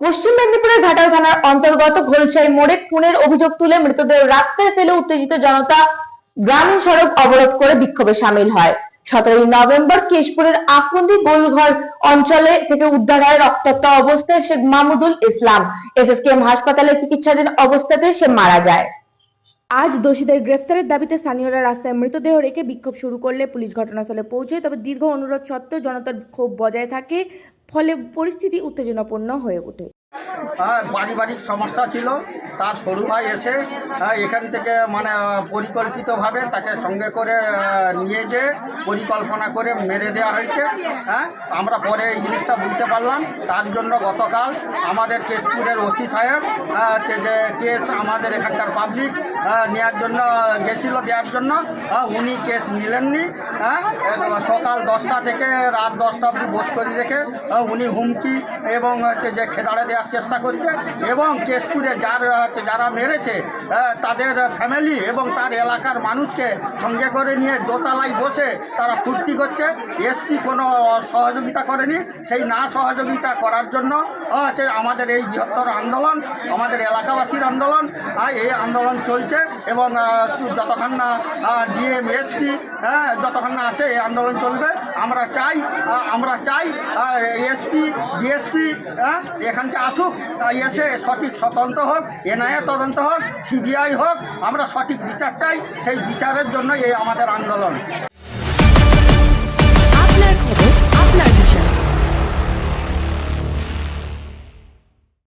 পশ্চিম মেদিনীপুরের ঘাটাল থানার অন্তর্গত ঘোলসাই মোড়ে খুনের অভিযোগ তুলে মৃতদেহ রাস্তায় ফেলে উত্তেজিত জনতা গ্রামীণ সড়ক অবরোধ করে বিক্ষোভে সামিল হয়। সতেরোই নভেম্বর কেশপুরের আফন্দি গোলঘর অঞ্চলে থেকে উদ্ধার হয় রক্তাক্ত অবস্থায় শেখ মাহমুদুল ইসলাম। এসএসকেএম হাসপাতালে চিকিৎসাধীন অবস্থাতে সে মারা যায়। আজ দোষীদের গ্রেফতারের দাবিতে স্থানীয়রা রাস্তায় মৃতদেহ রেখে বিক্ষোভ শুরু করলে পুলিশ ঘটনাস্থলে পৌঁছয়, তবে দীর্ঘ অনুরোধ সত্ত্বেও জনতার ক্ষোভ বজায় থাকে। ফলে পরিস্থিতি উত্তেজনাপূর্ণ হয়ে ওঠে। পারিবারিক সমস্যা ছিল। তার সরু ভাই এসে হ্যাঁ, এখান থেকে মানে পরিকল্পিতভাবে তাকে সঙ্গে করে নিয়ে যেয়ে পরিকল্পনা করে মেরে দেওয়া হয়েছে। হ্যাঁ আমরা পরে এই জিনিসটা বুঝতে পারলাম। তার জন্য গতকাল আমাদের কেশপুরের ওসি সাহেব হচ্ছে যে কেস আমাদের এখানকার পাবলিক নেওয়ার জন্য গেছিল দেওয়ার জন্য। হ্যাঁ, উনি কেস নিলেননি। হ্যাঁ সকাল দশটা থেকে রাত দশটা অবধি বস করে রেখে উনি হুমকি এবং হচ্ছে যে খেদাড়ে দেওয়ার চেষ্টা করছে এবং কেশপুরে যার, হচ্ছে যারা মেরেছে তাদের ফ্যামিলি এবং তার এলাকার মানুষকে সঙ্গে করে নিয়ে দোতলায় বসে তারা ফুর্তি করছে। এসপি কোনো সহযোগিতা করেনি। সেই না সহযোগিতা করার জন্য হচ্ছে আমাদের এই বৃহত্তর আন্দোলন, আমাদের এলাকাবাসীর আন্দোলন এই আন্দোলন চলছে এবং যতক্ষণ না ডিএম, এসপি যতক্ষণ না আসে এই আন্দোলন চলবে, আমরা চাই আমরা চাই এসপি, ডিএসপি এখানকে আসুক এসে সঠিক স্বতন্ত্র হোক, এনআইএ তদন্ত হোক, সিবিআই হোক, আমরা সঠিক বিচার চাই, সেই বিচারের জন্য এই আমাদের আন্দোলন।